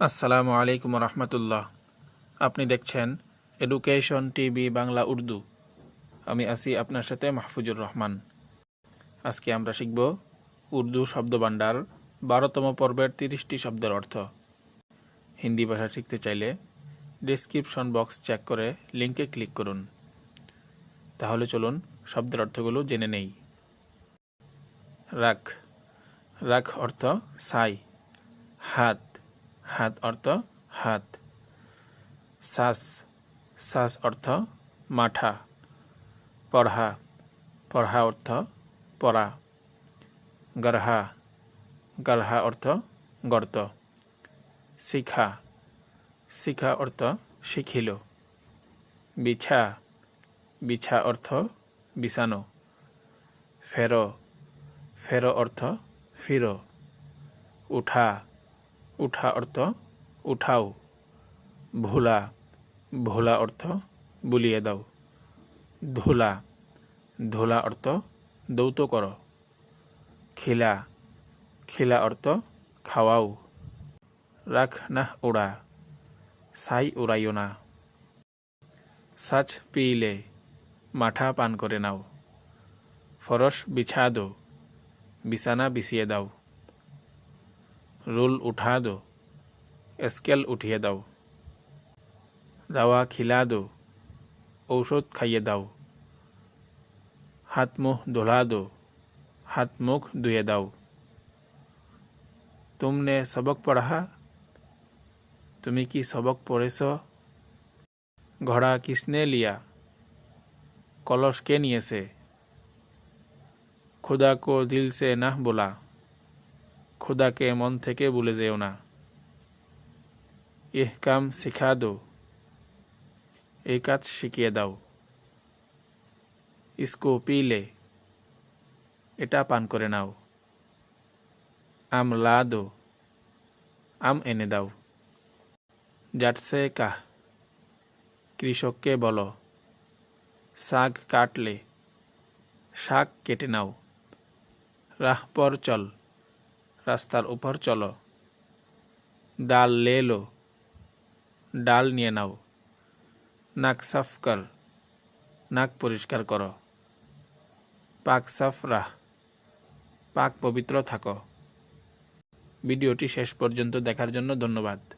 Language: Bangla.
আসসালামু আলাইকুম রহমতুল্লাহ আপনি দেখছেন এডুকেশন টিভি বাংলা উর্দু। আমি আছি আপনার সাথে মাহফুজুর রহমান। আজকে আমরা শিখব উর্দু শব্দভাণ্ডার, বারোতম পর্বের তিরিশটি শব্দের অর্থ। হিন্দি ভাষা শিখতে চাইলে ডিসক্রিপশন বক্স চেক করে লিঙ্কে ক্লিক করুন। তাহলে চলুন শব্দের অর্থগুলো জেনে নেই। রাখ। রাখ অর্থ সাই। হাত। হাত অর্থ হাত। শ্বাস শ্বাস অর্থ মাঠা। পড়হা পড়হা অর্থ পড়া। গরহা গরহা অর্থ গর্ত। শিখা শিখা অর্থ শিখিল। বিছা বিছা অর্থ বিছানো। ফেরো ফেরো অর্থ ফিরো। উঠা উঠা অর্থ উঠাও। ভোলা ভোলা অর্থ বুলিয়ে দাও। ধোলা ধোলা অর্থ দৌত কর। খিলা খিলা অর্থ খাওয়াও। রাখ না উড়া সাই উড়াইও না। সাচ পিইলে, মাঠা পান করে নাও। ফরস বিছা দো, বিছানা বিছিয়ে দাও। রুল উঠা দো, স্কেল উঠিয়ে দাও। দাওয়া খিলা দো, ঔষধ খাইয়ে দাও। হাত মুখ ধোলা দো, হাত মুখ ধুয়ে দাও। তুমনে সবক পড়া তুমি কি সবক পড়েছ ঘোড়া কিসনে লিয়া কলস কে নিয়েছে। খুদা কো দিল সে না বলা। খুদাকে মন থেকে ভুলে যেও না। ইহ কাম শিখা দো। এই কাজ শিখিয়ে দাও। ইসকো পিলে। এটা পান করে নাও। আম লা দো। আম এনে দাও। জাটসে কাহ কৃষককে বলো। শাক কাটলে। শাক কেটে নাও। রাহ পর চল। রাস্তার উপর চলো। ডাল লে লো। ডাল নিয়ে নাও। নাক সাফ কর। নাক পরিষ্কার করো। পাক সাফ রাহ। পাক পবিত্র থাকো। ভিডিওটি শেষ পর্যন্ত দেখার জন্য ধন্যবাদ।